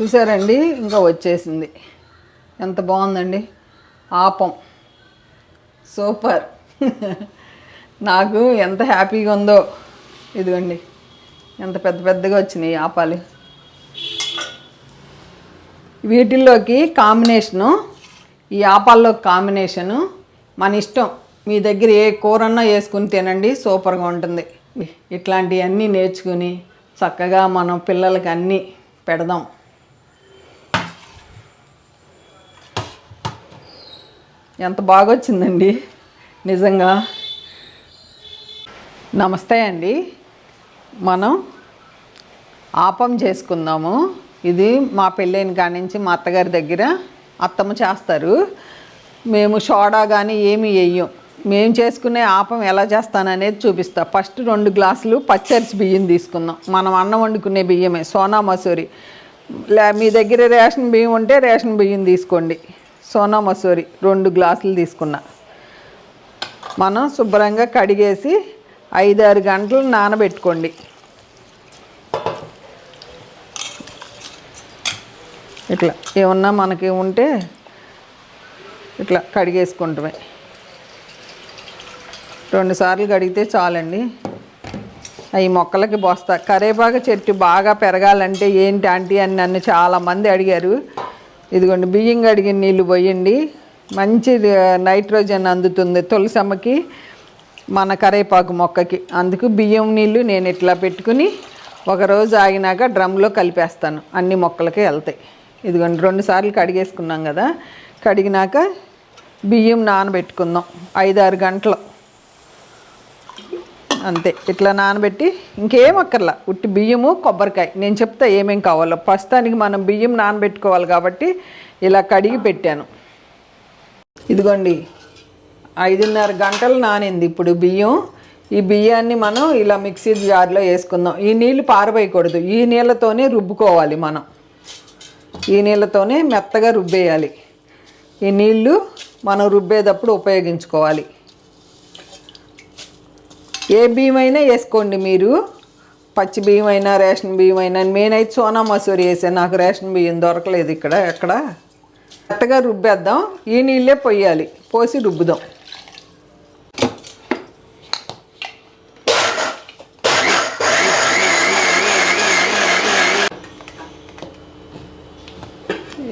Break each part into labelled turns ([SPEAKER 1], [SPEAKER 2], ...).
[SPEAKER 1] చూసారండి? ఇంకా వచ్చేసింది. ఎంత బాగుందండి? ఆపం. సూపర్. నాకు ఎంత హ్యాపీగా ఉందో. ఇదిగోండి. ఎంత పెద్ద పెద్దగా వచ్చినాయి ఆపాలు. వీటిల్లోకి కాంబినేషను ఈ ఆపాల్లో కాంబినేషను మన ఇష్టం. మీ దగ్గర ఏ కూరన్నా వేసుకుని తినండి సూపర్గా ఉంటుంది. ఇట్లాంటివన్నీ నేర్చుకుని చక్కగా మనం పిల్లలకి అన్నీ పెడదాం. ఎంత బాగా వచ్చిందండి నిజంగా. నమస్తే అండి. మనం ఆపం చేసుకుందాము. ఇది మా పెళ్ళైన కాడి నుంచి మా అత్తగారి దగ్గర అత్తమ్మ చేస్తారు. మేము సోడా కానీ ఏమి వేయం మేము చేసుకునే ఆపం ఎలా చేస్తాననేది చూపిస్తా. ఫస్ట్ రెండు గ్లాసులు పచ్చరిసి బియ్యం తీసుకుందాం. మనం అన్నం వండుకునే బియ్యమే సోనా మసూరి. లే మీ దగ్గర రేషన్ బియ్యం ఉంటే రేషన్ బియ్యం తీసుకోండి. సోనా మసూరి రెండు గ్లాసులు తీసుకున్నా. మనం శుభ్రంగా కడిగేసి ఐదారు గంటలు నానబెట్టుకోండి. ఇట్లా ఏమన్నా మనకి ఉంటే ఇట్లా కడిగేసుకుంటామే. రెండు సార్లు కడిగితే చాలండి. అవి మొక్కలకి బొస్తా. కరేపాకు చెట్టు బాగా పెరగాలంటే ఏంటి ఆంటీ అని నన్ను చాలామంది అడిగారు. ఇదిగోండి బియ్యం కడిగిన నీళ్ళు పోయండి. మంచి నైట్రోజన్ అందుతుంది తులసమ్మకి మన కరేపాకు మొక్కకి. అందుకు బియ్యం నీళ్ళు నేను ఇట్లా పెట్టుకుని ఒకరోజు ఆగినాక డ్రమ్లో కలిపేస్తాను. అన్ని మొక్కలకి వెళ్తాయి. ఇదిగోండి రెండు సార్లు కడిగేసుకున్నాం కదా. కడిగినాక బియ్యం నానబెట్టుకుందాం. ఐదారు గంటలు. అంతే. ఇట్లా నానబెట్టి ఇంకేం అక్కర్లా. ఉట్టి బియ్యము కొబ్బరికాయ. నేను చెప్తా ఏమేం కావాలో. ప్రస్తుతానికి మనం బియ్యం నానబెట్టుకోవాలి కాబట్టి ఇలా కడిగి పెట్టాను. ఇదిగోండి. ఐదున్నర గంటలు నానింది ఇప్పుడు బియ్యం. ఈ బియ్యాన్ని మనం ఇలా మిక్సీ జార్లో వేసుకుందాం. ఈ నీళ్ళు పారబోయకూడదు. ఈ నీళ్ళతోనే రుబ్బుకోవాలి మనం. ఈ నీళ్ళతోనే మెత్తగా రుబ్బేయాలి. ఈ నీళ్ళు మనం రుబ్బేటప్పుడు ఉపయోగించుకోవాలి. ఏ బియ్యం అయినా వేసుకోండి మీరు. పచ్చి బియ్యం అయినా రేషన్ బియ్యం అయినా నేనైతే సోనా మసూరి వేసాను నాకు రేషన్ బియ్యం దొరకలేదు ఇక్కడ ఎక్కడ? మెత్తగా రుబ్బేద్దాం. ఈ నీళ్ళే పొయ్యాలి. పోసి రుబ్బుదాం.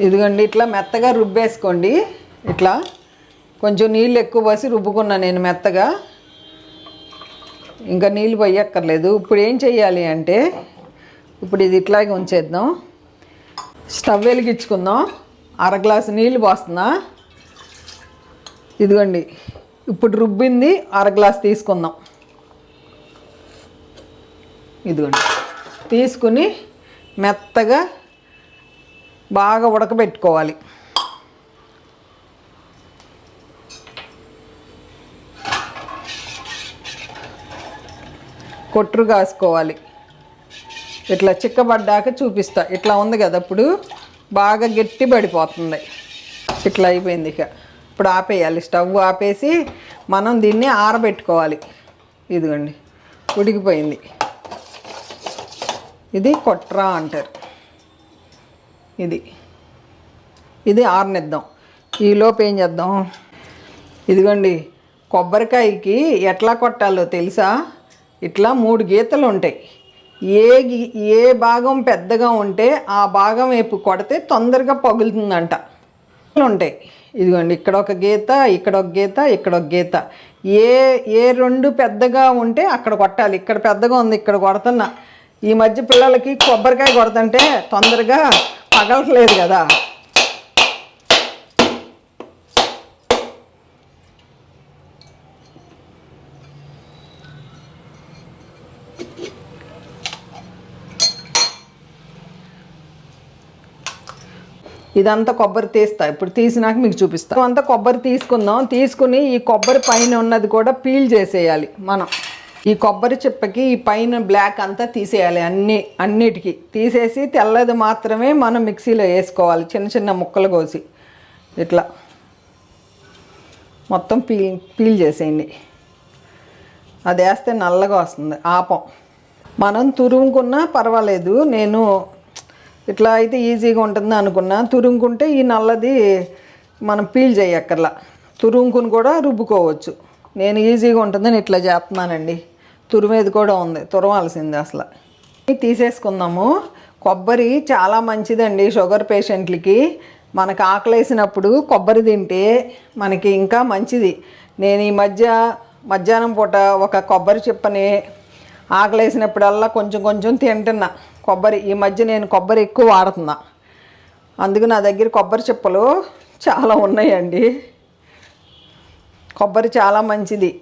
[SPEAKER 1] ఇదిగోండి ఇట్లా మెత్తగా రుబ్బేసుకోండి. ఇట్లా. కొంచెం నీళ్ళు ఎక్కువ పోసి రుబ్బుకున్నా నేను మెత్తగా. ఇంకా నీళ్ళు పోయక్కర్లేదు. ఇప్పుడు ఏం చెయ్యాలి అంటే ఇప్పుడు ఇది ఇట్లాగే ఉంచేద్దాం. స్టవ్ వెలిగించుకుందాం. అర గ్లాసు నీళ్ళు పోస్తున్నా. ఇదిగోండి. ఇప్పుడు రుబ్బింది అర గ్లాస్ తీసుకుందాం. ఇదిగోండి. తీసుకుని మెత్తగా బాగా ఉడకబెట్టుకోవాలి. కొట్టురు కాసుకోవాలి. ఇట్లా చిక్కబడ్డాక చూపిస్తా. ఇట్లా ఉంది కదా ఇప్పుడు. బాగా గట్టి పడిపోతుంది. ఇట్లా అయిపోయింది ఇక. ఇప్పుడు ఆపేయాలి. స్టవ్ ఆపేసి మనం దీన్ని ఆరబెట్టుకోవాలి. ఇదిగోండి. ఉడికిపోయింది. ఇది కొట్రా అంటారు. ఇది. ఇది ఆరనిద్దాం. ఈలోపు ఏం చేద్దాం? ఇదిగోండి. కొబ్బరికాయకి ఎట్లా కొట్టాలో తెలుసా? ఇట్లా మూడు గీతలు ఉంటాయి. ఏ గీ- ఏ భాగం పెద్దగా ఉంటే ఆ భాగం వైపు కొడితే తొందరగా పగులుతుందంట. ఉంటాయి. ఇదిగోండి ఇక్కడ ఒక గీత ఇక్కడ ఒక గీత ఇక్కడ ఒక గీత. ఏ ఏ రెండు పెద్దగా ఉంటే అక్కడ కొట్టాలి. ఇక్కడ పెద్దగా ఉంది ఇక్కడ కొడుతున్నా. ఈ మధ్య పిల్లలకి కొబ్బరికాయ కొడుతుంటే తొందరగా పగలట్లేదు కదా. ఇదంతా కొబ్బరి తీస్తా. ఇప్పుడు తీసినాక మీకు చూపిస్తా. అంతా కొబ్బరి తీసుకుందాం. తీసుకుని ఈ కొబ్బరి పైన ఉన్నది కూడా పీల్ చేసేయాలి మనం. ఈ కొబ్బరి చిప్పకి ఈ పైన బ్లాక్ అంతా తీసేయాలి అన్ని అన్నిటికీ. తీసేసి తెల్లది మాత్రమే మనం మిక్సీలో వేసుకోవాలి. చిన్న చిన్న ముక్కలు కోసి. ఇట్లా. మొత్తం పీల్ పీల్ చేసేయండి. అది వేస్తే నల్లగా వస్తుంది. ఆపం. మనం తురుముకున్నా పర్వాలేదు. నేను ఇట్లా అయితే ఈజీగా ఉంటుంది అనుకున్నా. తురుముకుంటే ఈ నల్లది మనం పీల్ చేయక్కర్లా. తురుముకుని కూడా రుబ్బుకోవచ్చు. నేను ఈజీగా ఉంటుందని ఇట్లా చేస్తున్నానండి. తురుమేది కూడా ఉంది. తురవాల్సింది అసలు. తీసేసుకుందాము. కొబ్బరి చాలా మంచిదండి షుగర్ పేషెంట్లకి. మనకు ఆకలేసినప్పుడు కొబ్బరి తింటే మనకి ఇంకా మంచిది. నేను ఈ మధ్య మధ్యాహ్నం పూట ఒక కొబ్బరి చిప్పని ఆకలేసినప్పుడల్లా కొంచెం కొంచెం తింటున్నా. కొబ్బరి ఈ మధ్య నేను కొబ్బరి ఎక్కువ వాడుతున్నా. అందుకు నా దగ్గర కొబ్బరి చిప్పలు చాలా ఉన్నాయండి. కొబ్బరి చాలా మంచిది.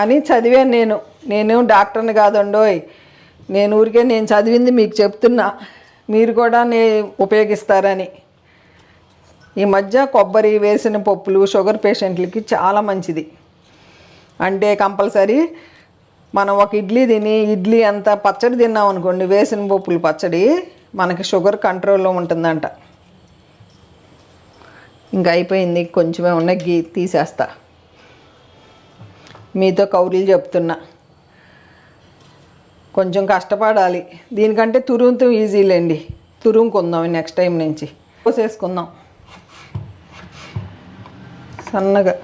[SPEAKER 1] అని చదివాను నేను. నేను డాక్టర్ని కాదండోయ్. నేను ఊరికే నేను చదివింది మీకు చెప్తున్నా. మీరు కూడా నే ఉపయోగిస్తారని. ఈ మధ్య కొబ్బరి వేసిన పప్పులు షుగర్ పేషెంట్లకి చాలా మంచిది. అంటే కంపల్సరీ మనం ఒక ఇడ్లీ తిని ఇడ్లీ అంత పచ్చడి తిన్నాం అనుకోండి వేసిన పప్పులు పచ్చడి మనకి షుగర్ కంట్రోల్లో ఉంటుందంట. ఇంకా అయిపోయింది కొంచెమే ఉన్న గీ తీసేస్తా. మీతో కౌరీలు చెప్తున్నా. కొంచెం కష్టపడాలి. దీనికంటే తురుంతం ఈజీలేండి తురుముకుందాం నెక్స్ట్ టైం నుంచి. పోసేసుకుందాం సన్నగా.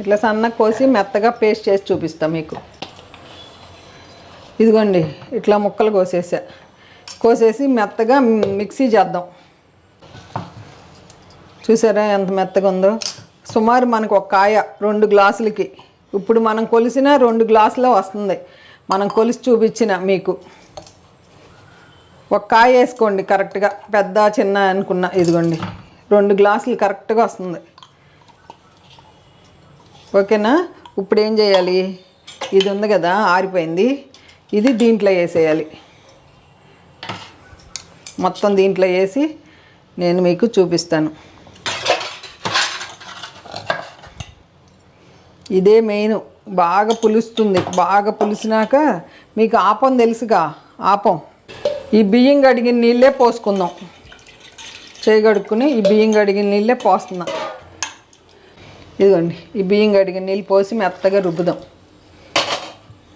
[SPEAKER 1] ఇట్లా సన్నగా కోసి మెత్తగా పేస్ట్ చేసి చూపిస్తాం మీకు. ఇదిగోండి ఇట్లా ముక్కలు కోసేసా. కోసేసి మెత్తగా మిక్సీ చేద్దాం. చూసారా ఎంత మెత్తగా ఉందో? సుమారు మనకు ఒక కాయ రెండు గ్లాసులకి. ఇప్పుడు మనం కొలిసిన రెండు గ్లాసులో వస్తుంది. మనం కొలిసి చూపించిన మీకు. ఒక కాయ వేసుకోండి కరెక్ట్గా. పెద్ద చిన్న అనుకున్న. ఇదిగోండి రెండు గ్లాసులు కరెక్ట్గా వస్తుంది. ఓకేనా? ఇప్పుడు ఏం చేయాలి? ఇది ఉంది కదా ఆరిపోయింది. ఇది దీంట్లో వేసేయాలి. మొత్తం దీంట్లో వేసి నేను మీకు చూపిస్తాను. ఇదే మెయిన్. బాగా పులుస్తుంది. బాగా పులిసినాక మీకు ఆపం తెలుసుగా? ఆపం. ఈ బియ్యం కడిగిన నీళ్ళే పోసుకుందాం. చేయగడుక్కుని ఈ బియ్యం కడిగిన నీళ్ళే పోస్తున్నాం. ఇదిగోండి ఈ బియ్యం కడిగిన నీళ్ళు పోసి మెత్తగా రుబ్బుదాం.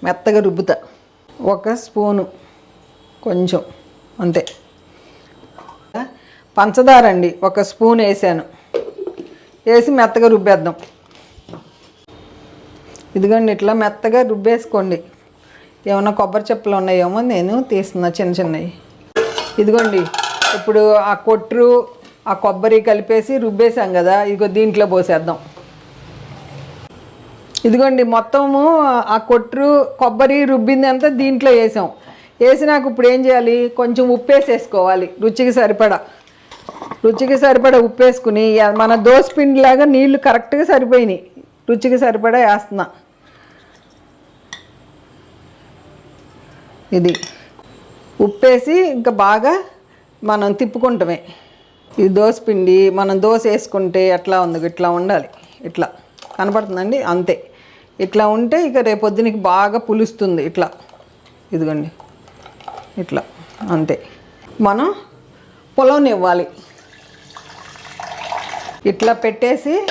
[SPEAKER 1] మెత్తగా రుబ్బుతా. ఒక స్పూను కొంచెం అంతే. పంచదార అండి ఒక స్పూన్ వేసాను. వేసి మెత్తగా రుబ్బేద్దాం. ఇదిగోండి ఇట్లా మెత్తగా రుబ్బేసుకోండి. ఏమన్నా కొబ్బరి చెప్పులు ఉన్నాయేమో నేను తీస్తున్నా చిన్న చిన్నవి. ఇదిగోండి ఇప్పుడు ఆ కొట్టు ఆ కొబ్బరి కలిపేసి రుబ్బేసాం కదా ఇదిగో దీంట్లో పోసేద్దాం. ఇదిగోండి మొత్తము ఆ కొట్టు కొబ్బరి రుబ్బింది అంతా దీంట్లో వేసాం. వేసినాక ఇప్పుడు ఏం చేయాలి? కొంచెం ఉప్పు వేసేసుకోవాలి రుచికి సరిపడా. రుచికి సరిపడా ఉప్పు వేసుకుని మన దోశ పిండిలాగా నీళ్ళు కరెక్ట్గా సరిపోయినాయి. రుచికి సరిపడా వేస్తున్నా. ఇది. ఉప్పేసి ఇంకా బాగా మనం తిప్పుకుంటామే. ఈ దోశ పిండి మనం దోశ వేసుకుంటే ఎట్లా ఉంది ఇట్లా ఉండాలి. ఇట్లా. కనపడుతుందండి? అంతే. ఇట్లా ఉంటే ఇక రేపొద్దునికి బాగా పులుస్తుంది ఇట్లా. ఇదిగోండి. ఇట్లా. అంతే. మనం పొలం ఇవ్వాలి ఇట్లా పెట్టేసి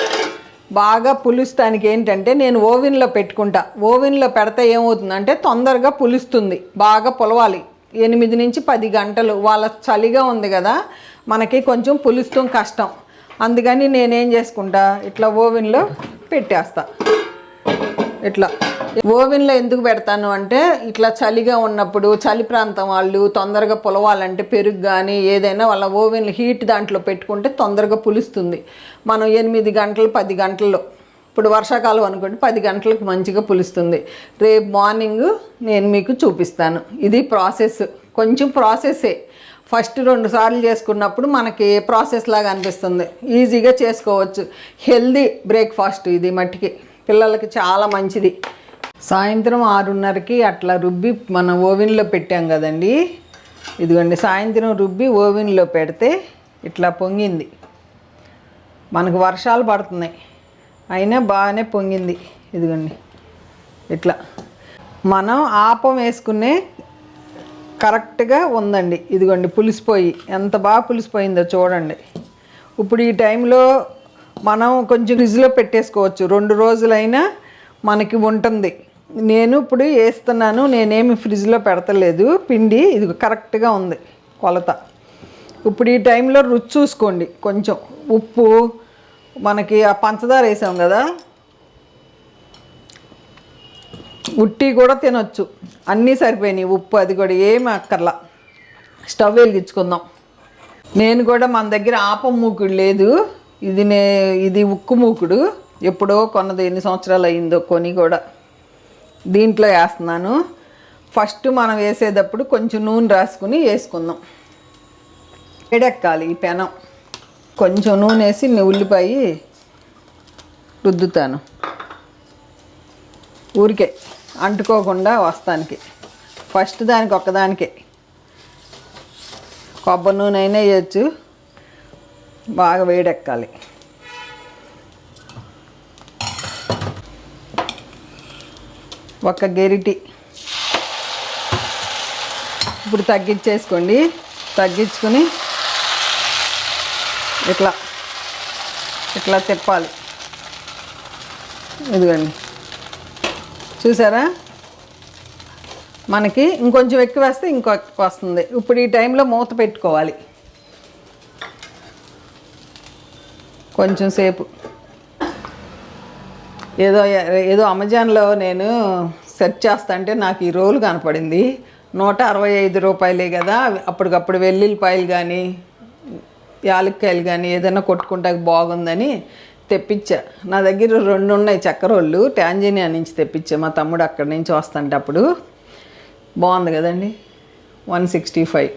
[SPEAKER 1] బాగా పులుస్తానికి ఏంటంటే నేను ఓవెన్లో పెట్టుకుంటా. ఓవెన్లో పెడితే ఏమవుతుందంటే తొందరగా పులుస్తుంది బాగా పులవాలి. ఎనిమిది నుంచి పది గంటలు. వాళ్ళ చలిగా ఉంది కదా మనకి కొంచెం పులుస్తాం కష్టం. అందుకని నేనేం చేసుకుంటా ఇట్లా ఓవెన్లో పెట్టేస్తా. ఇట్లా ఓవెన్లో ఎందుకు పెడతాను అంటే ఇట్లా చలిగా ఉన్నప్పుడు చలి ప్రాంతం వాళ్ళు తొందరగా పులవాలంటే పెరుగు కానీ ఏదైనా వాళ్ళ ఓవెన్లు హీట్ దాంట్లో పెట్టుకుంటే తొందరగా పులుస్తుంది. మనం ఎనిమిది గంటలు పది గంటల్లో ఇప్పుడు వర్షాకాలం అనుకోండి పది గంటలకు మంచిగా పులుస్తుంది. రేపు మార్నింగ్ నేను మీకు చూపిస్తాను. ఇది ప్రాసెస్. కొంచెం ప్రాసెస్సే ఫస్ట్ రెండు సార్లు చేసుకున్నప్పుడు మనకి ప్రాసెస్ లాగా అనిపిస్తుంది. ఈజీగా చేసుకోవచ్చు. హెల్దీ బ్రేక్ఫాస్ట్ ఇది మట్టికి. పిల్లలకి చాలా మంచిది. సాయంత్రం ఆరున్నరకి అట్లా రుబ్బి మన ఓవెన్లో పెట్టాం కదండి. ఇదిగోండి సాయంత్రం రుబ్బి ఓవెన్లో పెడితే ఇట్లా పొంగింది. మనకు వర్షాలు పడుతున్నాయి. అయినా బాగానే పొంగింది. ఇదిగోండి ఇట్లా. మనం ఆపం వేసుకునే కరెక్ట్గా ఉందండి. ఇదిగోండి పులిసిపోయి. ఎంత బాగా పులిసిపోయిందో చూడండి. ఇప్పుడు ఈ టైంలో మనం కొంచెం ఫ్రిడ్జ్లో పెట్టేసుకోవచ్చు. రెండు రోజులైనా మనకి ఉంటుంది. నేను ఇప్పుడు వేస్తున్నాను. నేనేమి ఫ్రిడ్జ్లో పెడతలేదు. పిండి ఇది కరెక్ట్గా ఉంది. కొలత. ఇప్పుడు ఈ టైంలో రుచి చూసుకోండి కొంచెం. ఉప్పు మనకి ఆ పంచదార వేసాం కదా? ఉట్టి కూడా తినొచ్చు. అన్నీ సరిపోయినాయి. ఉప్పు అది కూడా ఏమి అక్కర్లా. స్టవ్ వెలిగించుకుందాం. నేను కూడా మన దగ్గర ఆపం మూకుడు లేదు. ఇది నే ఇది ఉక్కు మూకుడు. ఎప్పుడో కొన్నది ఎన్ని సంవత్సరాలు అయిందో కొని కూడా. దీంట్లో వేస్తున్నాను. ఫస్ట్ మనం వేసేటప్పుడు కొంచెం నూనె రాసుకుని వేసుకుందాం. ఎడెక్కాలి ఈ పెనం. కొంచెం నూనె వేసి ఉల్లిపాయ రుద్దుతాను. ఊరికే అంటుకోకుండా వస్తానికి. ఫస్ట్ దానికి ఒక్కదానికే. కొబ్బరి నూనె అయినా వేయచ్చు. బాగా వేడెక్కాలి. ఒక గెరిటి. ఇప్పుడు తగ్గించేసుకోండి. తగ్గించుకొని ఇట్లా ఇట్లా తిప్పాలి. ఇదిగోండి. చూసారా? మనకి ఇంకొంచెం ఎక్కువ వేస్తే ఇంకో ఎక్కువ వస్తుంది. ఇప్పుడు ఈ టైంలో మూత పెట్టుకోవాలి. కొంచెం సేపు. ఏదో ఏదో అమెజాన్లో నేను సెర్చ్ చేస్తా అంటే నాకు ఈ రోలు కనపడింది. నూట అరవై ఐదు రూపాయలే కదా అప్పటికప్పుడు వెల్లుల్లిపాయలు కానీ యాలక్కాయలు కానీ ఏదైనా కొట్టుకుంటే బాగుందని తెప్పించా. నా దగ్గర రెండు ఉన్నాయి చక్కరోళ్ళు టాంజానియా నుంచి తెప్పించా. మా తమ్ముడు అక్కడి నుంచి వస్తుంటే అప్పుడు బాగుంది కదండి. వన్ సిక్స్టీ ఫైవ్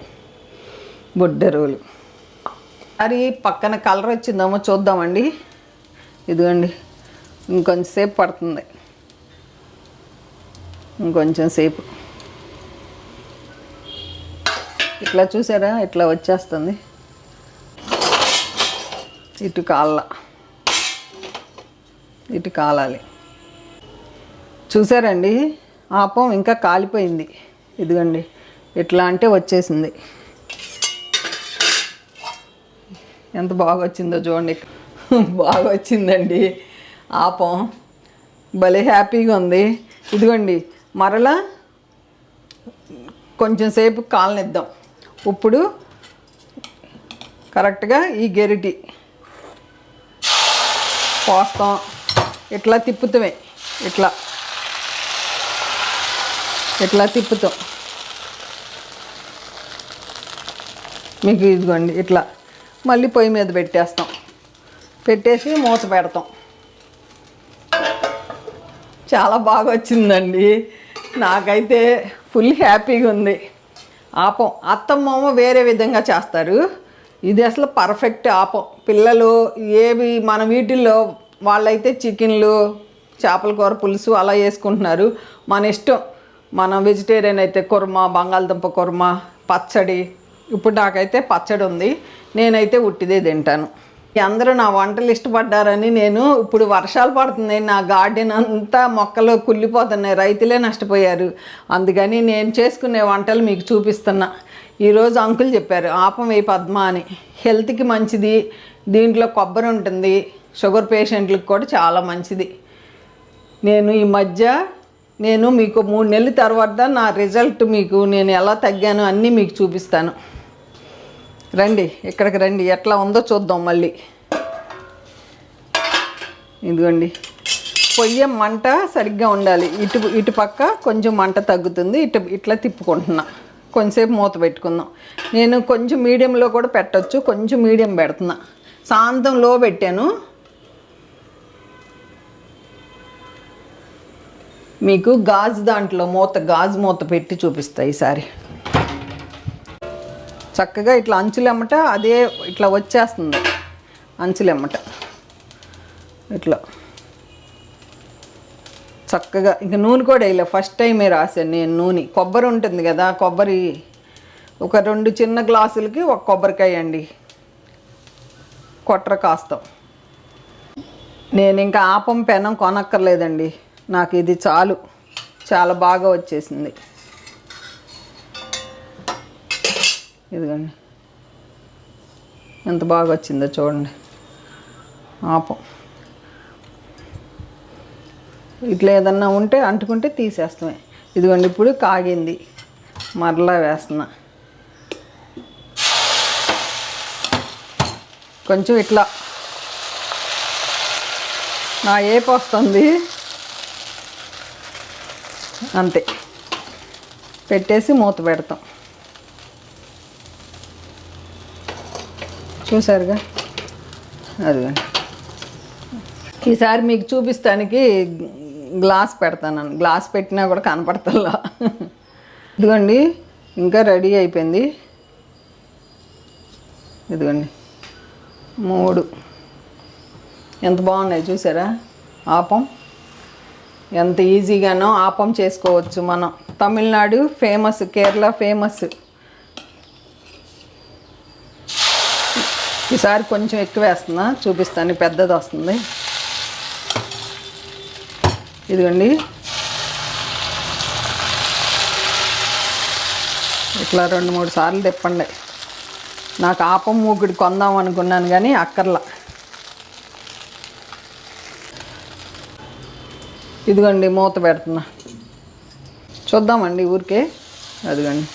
[SPEAKER 1] బుడ్డ రోలు. అది పక్కన కలర్ వచ్చిందేమో చూద్దామండి. ఇదిగోండి ఇంకొంచెంసేపు పడుతుంది. ఇంకొంచెం సేపు. ఇట్లా చూసారా? ఇట్లా వచ్చేస్తుంది. ఇటు కాళ్ళ. ఇటు కాలాలి. చూసారండి? ఆపం ఇంకా కాలిపోయింది. ఇదిగోండి ఇట్లా అంటే వచ్చేసింది. ఎంత బాగా వచ్చిందో చూడండి. బాగా వచ్చిందండి ఆపం. భలే హ్యాపీగా ఉంది ఇదిగోండి మరలా కొంచెం సేపు కాలనిద్దాం. ఇప్పుడు కరెక్ట్గా ఈ గెరిటి పోస్తాం. ఇట్లా తిప్పుతామే. ఇట్లా. ఇట్లా తిప్పుతాం. మీకు ఇదిగోండి ఇట్లా. మళ్ళీ పొయ్యి మీద పెట్టేస్తాం. పెట్టేసి మూత పెడతాం. చాలా బాగా వచ్చిందండి. నాకైతే ఫుల్ హ్యాపీగా ఉంది. ఆపం. అత్తమ్మ వేరే విధంగా చేస్తారు. ఇది అసలు పర్ఫెక్ట్ ఆపం. పిల్లలు ఏవి మన వీటిల్లో వాళ్ళైతే చికెన్లు చేపల కూర పులుసు అలా వేసుకుంటున్నారు. మన ఇష్టం. మనం వెజిటేరియన్ అయితే కుర్మా బంగాళదుంప కుర్మా పచ్చడి ఇప్పుడు నాకైతే పచ్చడి ఉంది. నేనైతే ఉట్టిదే తింటాను. అందరూ నా వంటలు ఇష్టపడ్డారని నేను ఇప్పుడు వర్షాలు పడుతుంది నా గార్డెన్ అంతా మొక్కలు కుళ్ళిపోతున్నాయి. రైతులే నష్టపోయారు. అందుకని నేను చేసుకునే వంటలు మీకు చూపిస్తున్నా. ఈరోజు అంకుల్ చెప్పారు ఆపం ఏ పద్మ అని. హెల్త్కి మంచిది. దీంట్లో కొబ్బరి ఉంటుంది. షుగర్ పేషెంట్లకు కూడా చాలా మంచిది. నేను ఈ మధ్య నేను మీకు మూడు నెలల తర్వాత నా రిజల్ట్ మీకు నేను ఎలా తగ్గాను అన్నీ మీకు చూపిస్తాను. రండి ఇక్కడికి రండి. ఎట్లా ఉందో చూద్దాం మళ్ళీ. ఇదిగోండి. పొయ్యి మంట సరిగ్గా ఉండాలి. ఇటు ఇటు పక్క కొంచెం మంట తగ్గుతుంది. ఇటు ఇట్లా తిప్పుకుంటున్నా. కొంచెంసేపు మూత పెట్టుకుందాం. నేను కొంచెం మీడియంలో కూడా పెట్టచ్చు. కొంచెం మీడియం పెడుతున్నా. సాంతం లో పెట్టాను. మీకు గాజు దాంట్లో మూత గాజు మూత పెట్టి చూపిస్తా ఈసారి. చక్కగా ఇట్లా అంచులెమ్మట అదే ఇట్లా వచ్చేస్తుంది. అంచులెమ్మట ఇట్లా. చక్కగా ఇంకా నూనె కూడా వేయలే. ఫస్ట్ టైమే రాశాను నేను నూనె. కొబ్బరి ఉంటుంది కదా కొబ్బరి ఒక రెండు చిన్న గ్లాసులకి ఒక కొబ్బరికాయ అండి. కొట్ర కాస్తాం. నేను ఇంకా ఆపం పెనం కొనక్కర్లేదండి. నాకు ఇది చాలు. చాలా బాగా వచ్చేసింది. ఇదిగోండి. ఎంత బాగా వచ్చిందో చూడండి. ఆపం. ఇట్లా ఏదన్నా ఉంటే అంటుకుంటే తీసేస్తామే. ఇదిగోండి ఇప్పుడు కాగింది. మరలా వేస్తున్నా. కొంచెం ఇట్లా. నా ఏపు వస్తుంది. అంతే. పెట్టేసి మూత పెడతాం. చూసారుగా? అదిగోండి ఈసారి మీకు చూపిస్తానికి గ్లాస్ పెడతాను గ్లాస్ పెట్టినా కూడా కనపడతల్లా ఇదిగోండి ఇంకా రెడీ అయిపోయింది. ఇదిగోండి. మూడు. ఎంత బాగున్నాయి చూసారా? ఆపం. ఎంత ఈజీగానో ఆపం చేసుకోవచ్చు మనం. Tamil Nadu famous Kerala famous. ఈసారి కొంచెం ఎక్కువ వేస్తున్నా. చూపిస్తాను. పెద్దది వస్తుంది. ఇదిగోండి. ఇట్లా రెండు మూడు సార్లు తిప్పండి. నాకు ఆపం మూకుడు కొందాం అనుకున్నాను కానీ అక్కర్లా. ఇదిగోండి మూత పెడుతున్నా. చూద్దామండి ఊరికే. అదిగోండి.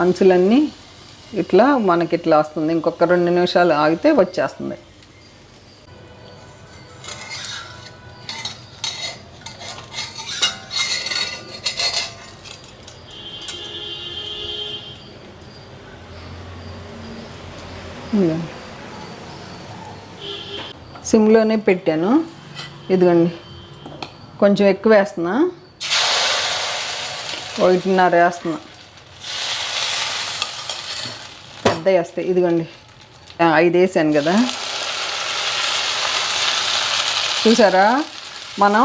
[SPEAKER 1] అంచులన్నీ ఇట్లా మనకి ఇట్లా వస్తుంది. ఇంకొక రెండు నిమిషాలు ఆగితే వచ్చేస్తుంది. సిమ్లోనే పెట్టాను. ఇదిగోండి. కొంచెం ఎక్కువ వేస్తున్నా. ఒకటిన్నర వేస్తున్నా. పెద్దవి వస్తాయి ఇదిగోండి. ఐదు వేసాను కదా. చూసారా? మనం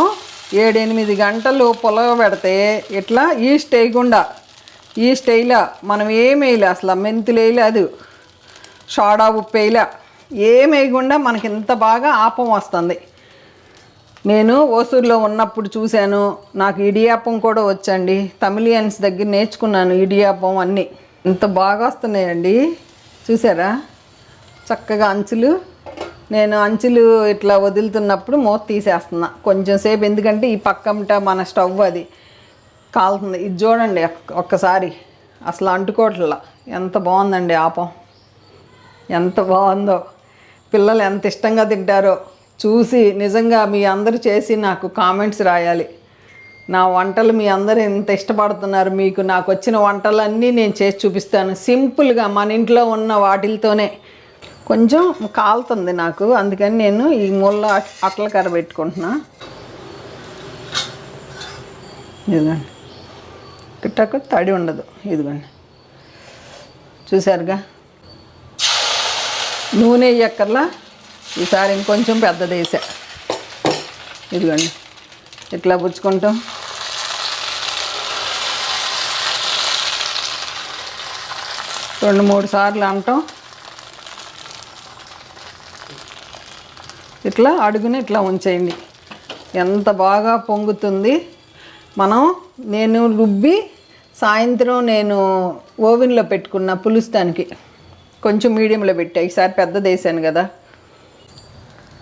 [SPEAKER 1] ఏడెనిమిది గంటలు పొలవ పెడితే ఇట్లా ఈస్ట్ వేయకుండా ఈస్ట్ వేయలే మనం ఏం వేయలే అసలు మెంతులు వేయలే అది. షాడా ఉప్పు వేయలే. ఏం వేయకుండా మనకి ఇంత బాగా ఆపం వస్తుంది. నేను ఓసూరులో ఉన్నప్పుడు చూశాను నాకు ఇడియాపం కూడా వచ్చండి. తమిళియన్స్ దగ్గర నేర్చుకున్నాను ఇడియాపం అన్నీ. ఇంత బాగా వస్తున్నాయండి. చూసారా? చక్కగా అంచులు. నేను అంచులు ఇట్లా వదులుతున్నప్పుడు మూత తీసేస్తున్నా. కొంచెం సేపు ఎందుకంటే ఈ పక్కంట మన స్టవ్ అది కాలుతుంది. ఇది చూడండి ఒక్క- ఒక్కసారి. అసలు అంటుకోవట్లా ఎంత బాగుందండి ఆపం. ఎంత బాగుందో. పిల్లలు ఎంత ఇష్టంగా తింటారో చూసి నిజంగా మీ అందరూ చేసి నాకు కామెంట్స్ రాయాలి. నా వంటలు మీ అందరూ ఎంత ఇష్టపడుతున్నారు మీకు నాకు వచ్చిన వంటలన్నీ నేను చేసి చూపిస్తాను. సింపుల్గా మన ఇంట్లో ఉన్న వాటిలతోనే కొంచెం కాలుతుంది నాకు అందుకని నేను ఈ మూలలో అట్ల కర్ర పెట్టుకుంటున్నా. ఇదిగోండి. కిట్టకు తడి ఉండదు ఇదిగోండి. చూసారుగా నూనె వేయక్కర్లా ఈసారి ఇంకొంచెం పెద్దది వేసా. ఇదిగోండి. ఇట్లా పుచ్చుకుంటాం. రెండు మూడు సార్లు అంటాం. ఇట్లా అడుగుని ఇట్లా ఉంచేయండి. ఎంత బాగా పొంగుతుంది. మనం నేను రుబ్బి సాయంత్రం నేను ఓవెన్లో పెట్టుకున్న పులుస్తానికి కొంచెం మీడియంలో పెట్టా. ఈసారి పెద్దది వేసాను కదా.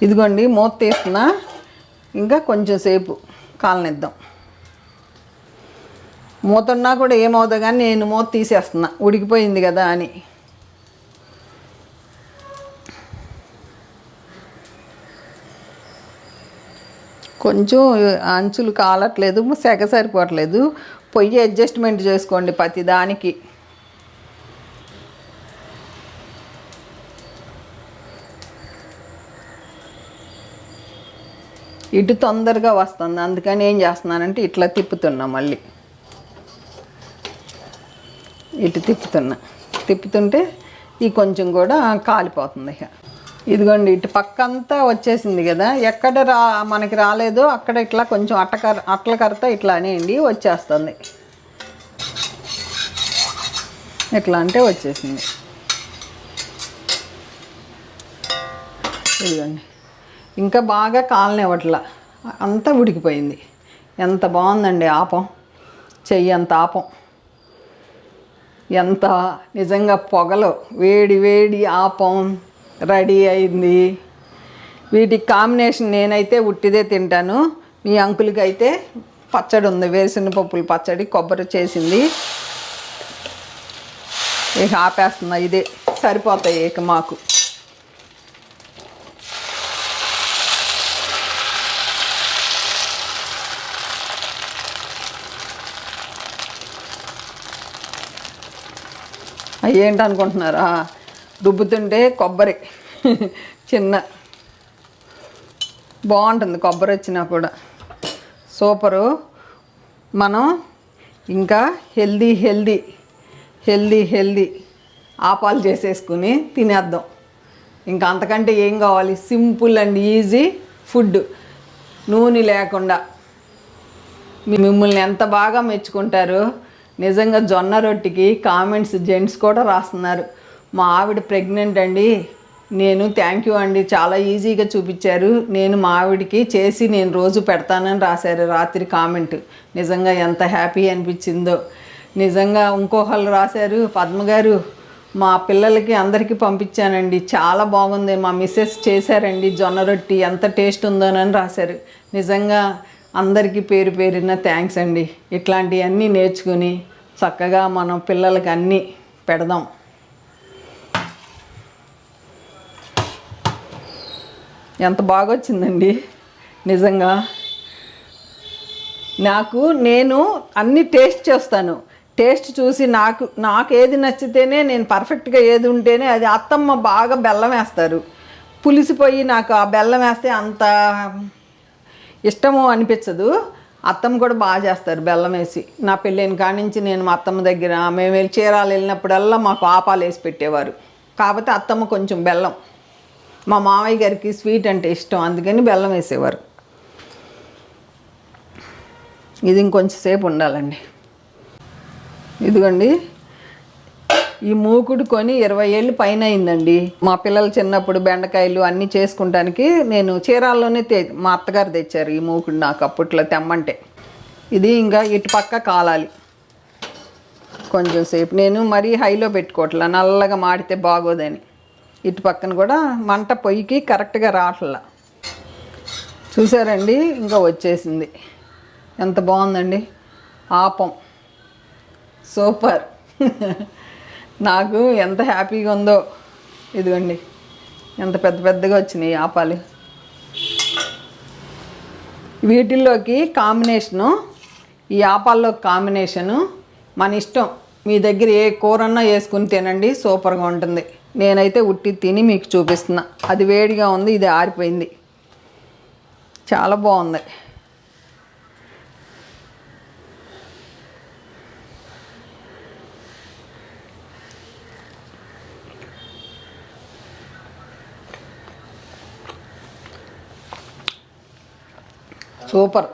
[SPEAKER 1] ఇదిగోండి మూత తీస్తున్నా. ఇంకా కొంచెం సేపు కాలనిద్దాం. మూత ఉన్నా కూడా ఏమవుతుంది కానీ నేను మూత తీసేస్తున్నా. ఉడికిపోయింది కదా అని. కొంచెం అంచులు కాలట్లేదు సెగ సరిపోవట్లేదు. పొయ్యి అడ్జస్ట్మెంట్ చేసుకోండి ప్రతి దానికి. ఇటు తొందరగా వస్తుంది. అందుకని ఏం చేస్తున్నానంటే ఇట్లా తిప్పుతున్నా మళ్ళీ. ఇటు తిప్పుతున్నా. తిప్పుతుంటే ఈ కొంచెం కూడా కాలిపోతుంది ఇక. ఇదిగోండి ఇటు పక్కంతా వచ్చేసింది కదా. ఎక్కడ రా మనకి రాలేదో అక్కడ ఇట్లా కొంచెం అట్టకర అట్ల కరతో ఇట్లా అనేయండి వచ్చేస్తుంది. ఇట్లా అంటే వచ్చేసింది. ఇదిగోండి ఇంకా బాగా కాలనివ్వట్లా అంతా ఉడికిపోయింది. ఎంత బాగుందండి ఆపం. చెయ్యి అంత ఆపం. ఎంత నిజంగా పొగలో వేడి వేడి ఆపం రెడీ అయింది. వీటి కాంబినేషన్ నేనైతే ఉట్టిదే తింటాను. మీ అంకులకి అయితే పచ్చడి ఉంది. వేరుశెనగ పప్పులు పచ్చడి కొబ్బరి చేసింది. ఇక ఆపేస్తున్నా. ఇదే సరిపోతాయి ఇక మాకు. అవి ఏంటనుకుంటున్నారా రుబ్బుతుంటే కొబ్బరి. చిన్న. బాగుంటుంది కొబ్బరి వచ్చినా కూడా. సూపరు. మనం ఇంకా హెల్దీ హెల్దీ హెల్దీ హెల్దీ ఆపాలు చేసేసుకుని తినేద్దాం. ఇంకా అంతకంటే ఏం కావాలి? Simple and easy food. నూనె లేకుండా. మిమ్మల్ని ఎంత బాగా మెచ్చుకుంటారు? నిజంగా జొన్న రొట్టికి కామెంట్స్ జెంట్స్ కూడా రాస్తున్నారు. మా ఆవిడ ప్రెగ్నెంట్ అండి. నేను థ్యాంక్ యూ అండి. చాలా ఈజీగా చూపించారు. నేను మా ఆవిడకి చేసి నేను రోజు పెడతానని రాశారు రాత్రి కామెంట్ నిజంగా ఎంత హ్యాపీ అనిపించిందో. నిజంగా ఇంకోహళ్ళు రాశారు పద్మ గారు మా పిల్లలకి అందరికీ పంపించానండి. చాలా బాగుంది. మా మిస్సెస్ చేశారండి జొన్న రొట్టి. ఎంత టేస్ట్ ఉందోనని రాశారు. నిజంగా అందరికీ పేరు పేరిన థ్యాంక్స్ అండి. ఇట్లాంటివన్నీ నేర్చుకుని చక్కగా మనం పిల్లలకి అన్నీ పెడదాం. ఎంత బాగా వచ్చిందండి నిజంగా. నాకు నేను అన్ని టేస్ట్ చేస్తాను. టేస్ట్ చూసి నాకు నాకు ఏది నచ్చితేనే నేను పర్ఫెక్ట్గా ఏది ఉంటేనే అది అత్తమ్మ బాగా బెల్లం వేస్తారు. పులిసిపోయి నాకు ఆ బెల్లం వేస్తే అంత ఇష్టము అనిపించదు. అత్తమ్మ కూడా బాగా చేస్తారు బెల్లం వేసి. నా పెళ్ళైన కానించి నుంచి నేను మా అత్తమ్మ దగ్గర మేము వెళ్ళి చీరాలు వెళ్ళినప్పుడల్లా మాకు ఆపాలు వేసి పెట్టేవారు. కాకపోతే అత్తమ్మ కొంచెం బెల్లం. మా మామయ్య గారికి స్వీట్ అంటే ఇష్టం అందుకని బెల్లం వేసేవారు. ఇది ఇంకొంచెం సేపు ఉండాలండి. ఇదిగోండి. ఈ మూకుడు కొని ఇరవై ఏళ్ళు పైన అయిందండి. మా పిల్లలు చిన్నప్పుడు బెండకాయలు అన్నీ చేసుకుంటానికి నేను చీరాల్లోనే తే మా అత్తగారు తెచ్చారు ఈ మూకుడు నాకు అప్పట్లో తెమ్మంటే. ఇది ఇంకా ఇటు పక్క కాలాలి. కొంచెం సేపు. నేను మరీ హైలో పెట్టుకోవట్లా నల్లగా మాడితే బాగోదని. ఇటు పక్కన కూడా మంట పొయ్యికి కరెక్ట్గా రావట్లా చూసారండి? ఇంకా వచ్చేసింది. ఎంత బాగుందండి? ఆపం. సూపర్. నాకు ఎంత హ్యాపీగా ఉందో. ఇదిగోండి ఎంత పెద్ద పెద్దగా వచ్చినాయి ఆపాలు. వీటిల్లోకి కాంబినేషను ఈ ఆపాల్లో కాంబినేషను మన ఇష్టం. మీ దగ్గర ఏ కూరన్నా వేసుకుని తినండి సూపర్గా ఉంటుంది. నేనైతే ఉట్టి తిని మీకు చూపిస్తున్నా. అది వేడిగా ఉంది ఇది ఆరిపోయింది. చాలా బాగుంది. సూపర్.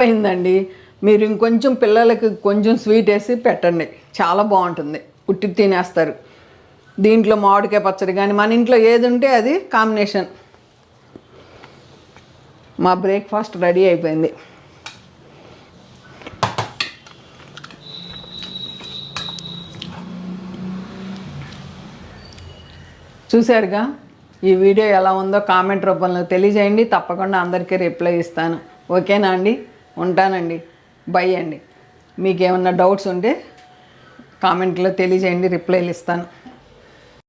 [SPEAKER 1] అయిందండి మీరు ఇంకొంచెం పిల్లలకి కొంచెం స్వీట్ వేసి పెట్టండి. చాలా బాగుంటుంది. ఉట్టి తినేస్తారు. దీంట్లో మామిడికాయ పచ్చడి కానీ మన ఇంట్లో ఏది ఉంటే అది కాంబినేషన్. మా బ్రేక్ఫాస్ట్ రెడీ అయిపోయింది. చూశారుగా? ఈ వీడియో ఎలా ఉందో కామెంట్ రూపంలో తెలియజేయండి. తప్పకుండా అందరికీ రిప్లై ఇస్తాను. ఓకేనా అండి? ఉంటానండి. బై అండి. మీకు ఏమన్నా డౌట్స్ ఉంటే కామెంట్లో తెలియజేయండి. రిప్లైలు ఇస్తాను.